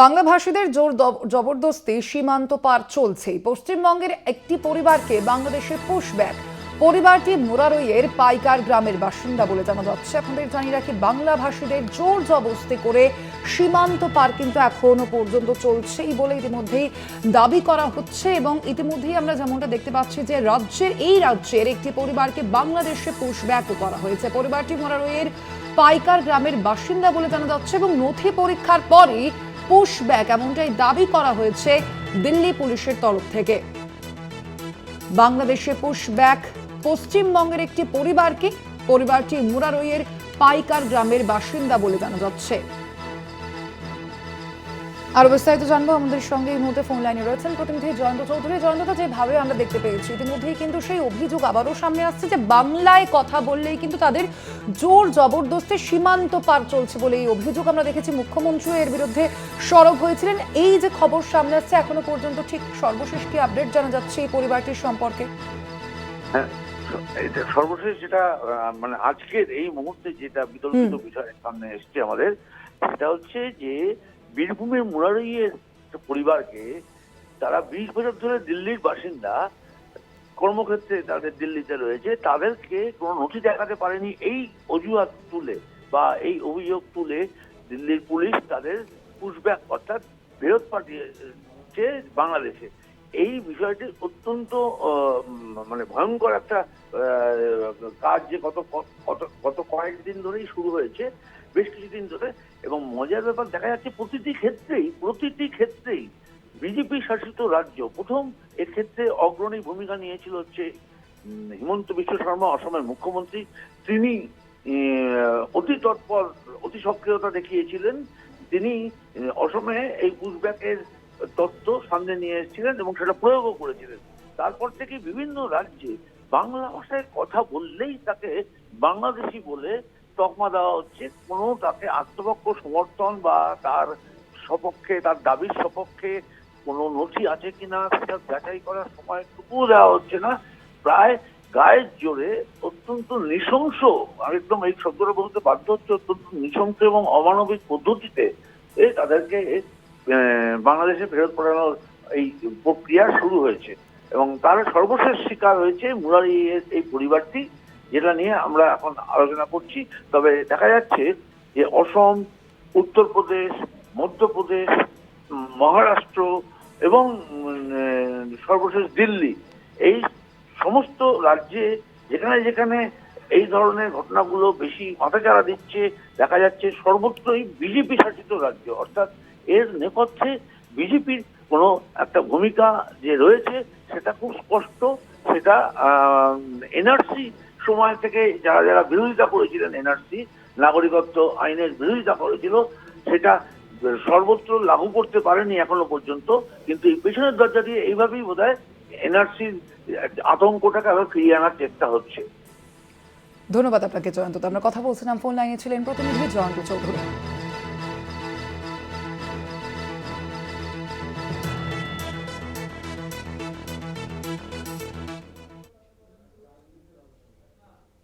বাংলা ভাষীদের জোর জবরদস্তি সীমান্ত পার চলছেই। পশ্চিমবঙ্গের একটি পরিবারকে বাংলাদেশে পুশব্যাক পরিবারটি মোরারইয়ের পাইকার গ্রামের বাসিন্দা বলে জানা যাচ্ছে। আপনাদের জানিয়ে রাখি, বাংলা ভাষীদের জোর জবরদস্তি করে সীমান্ত পার কিন্তু এখনও পর্যন্ত চলছেই বলে ইতিমধ্যেই দাবি করা হচ্ছে এবং ইতিমধ্যেই আমরা যেমনটা দেখতে পাচ্ছি যে রাজ্যের, এই রাজ্যের একটি পরিবারকে বাংলাদেশে পুশব্যাকও করা হয়েছে। পরিবারটি মোরারইয়ের পাইকার গ্রামের বাসিন্দা বলে জানা যাচ্ছে এবং নথি পরীক্ষার পরই পুশব্যাক এমনটাই দাবি করা হয়েছে দিল্লি পুলিশের তরফ থেকে। বাংলাদেশে পুশব্যাক পশ্চিমবঙ্গের একটি পরিবারকে পরিবারটি মুরারইয়ের পাইকার গ্রামের বাসিন্দা বলে জানা যাচ্ছে। আর বিস্তারিত জানব। আমাদের সঙ্গে এই মুহূর্তে ফোন লাইনে রয়েছেন প্রতিনিধি জয়ন্ত চৌধুরী। জয়ন্তদা যেভাবে আমরা দেখতে পেয়েছি ইতিমধ্যেই কিন্তু সেই অভিযোগ আবারও সামনে আসছে যে বাংলায় কথা বললেই কিন্তু তাদের জোর জবরদস্তি সীমান্ত পার চলছে বলে এই অভিযোগ আমরা দেখেছি। মুখ্যমন্ত্রী এর বিরুদ্ধে সরব হয়েছিলেন। এই যে খবর সামনে আসছে এখনও পর্যন্ত ঠিক সর্বশেষ কি আপডেট জানা যাচ্ছে এই পরিবারটির সম্পর্কে? হ্যাঁ, এটা সর্বশেষ যেটা মানে আজকের এই মুহূর্তে যেটা বিতর্কিত বিষয় সামনে এসছে আমাদের সেটা হচ্ছে যে বীরভূমের মুরারইয়ের পরিবারকে, তারা বিশ বছর ধরে দিল্লির বাসিন্দা, কর্মক্ষেত্রে তাদের দিল্লিতে রয়েছে, তাদেরকে কোনো নথি দেখাতে পারেনি। এই অজুহাত তুলে বা এই অভিযোগ তুলে দিল্লির পুলিশ তাদের পুশব্যাক অর্থাৎ ফেরত পাঠিয়েছে বাংলাদেশে। এই বিষয়টি অত্যন্ত মানে ভয়ঙ্কর একটা কাজ যে কত কত কয়েকদিন ধরেই শুরু হয়েছে। বেশ কিছুদিন ধরে এবং মজার ব্যাপার, দেখা যাচ্ছে প্রতিটি ক্ষেত্রেই প্রতিটি ক্ষেত্রেই বিজেপি শাসিত রাজ্য প্রথম এক্ষেত্রে অগ্রণী ভূমিকা নিয়েছিল হচ্ছে হিমন্ত বিশ্ব শর্মা, অসমের মুখ্যমন্ত্রী। তিনি অতি তৎপর, অতি সক্রিয়তা দেখিয়েছিলেন। তিনি অসমে এই পুশব্যাকের তত্ত্ব সামনে নিয়ে এসেছিলেন এবং সেটা প্রয়োগও করেছিলেন। তারপর থেকে বিভিন্ন রাজ্যে বাংলা ভাষায় কথা বললেই তাকে বাংলাদেশি বলে তকমা দেওয়া হচ্ছে কোনো তাকে আত্মপক্ষ সমর্থন বা তার সপক্ষে, তার দাবির সপক্ষে কোনো নথি আছে কিনা, সেটা যাচাই করার সময়টুকু দেওয়া হচ্ছে না। প্রায় গায়ের জোরে অত্যন্ত নৃশংস একদম এই শব্দটা বলতে বাধ্য হচ্ছে অত্যন্ত নৃশংস এবং অমানবিক পদ্ধতিতে এ তাদেরকে বাংলাদেশে ফেরত পাঠানোর এই প্রক্রিয়া শুরু হয়েছে। এবং তার সর্বশেষ শিকার হয়েছে মুরারি এই পরিবারটি। যেটা নিয়ে আমরা এখন আলোচনা করছি। তবে দেখা যাচ্ছে যে অসম, উত্তরপ্রদেশ, মধ্যপ্রদেশ, মহারাষ্ট্র এবং সর্বশেষ দিল্লি এই সমস্ত রাজ্যে যেখানে যেখানে এই ধরনের ঘটনাগুলো বেশি মাথাচাড়া দিচ্ছে, দেখা যাচ্ছে সর্বত্রই বিজেপি শাসিত রাজ্য। অর্থাৎ এর নেপথ্যে বিজেপির কোনো একটা ভূমিকা যে রয়েছে, সেটা খুব স্পষ্ট। সেটা এনআরসি সময় থেকে যারা যারা বিরোধিতা করেছিলেন এনআরসি, নাগরিকত্ব আইনের বিরোধিতা করেছিল, সেটা সর্বত্র লাগু করতে পারেনি এখনও পর্যন্ত, কিন্তু এই পেছনের দরজা দিয়ে এইভাবেই বোধ হয় এনআরসির আতঙ্কটাকে আবার ফিরিয়ে আনার চেষ্টা হচ্ছে। ধন্যবাদ আপনাকে, জয়ন্ত। আমরা কথা বলছিলাম, ফোন লাইনে ছিলেন প্রতিনিধি জয়ন্ত চৌধুরী।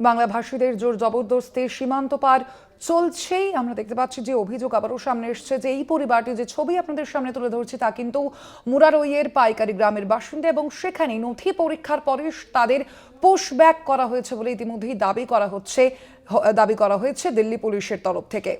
বাংলা ভাষীদের জোর জবরদস্তি, সীমান্ত পার চলছেই। আমরা দেখতে পাচ্ছি যে অভিযোগ আবারও সামনে এসছে যে এই পরিবারটি যে ছবি আপনাদের সামনে তুলে ধরছি তা কিন্তু মুরারইয়ের পাইকারি গ্রামের বাসিন্দা এবং সেখানে নথি পরীক্ষার পরে তাদের পোষব্যাক করা হয়েছে বলে ইতিমধ্যেই দাবি করা হচ্ছে দাবি করা হয়েছে দিল্লি পুলিশের তরফ থেকে।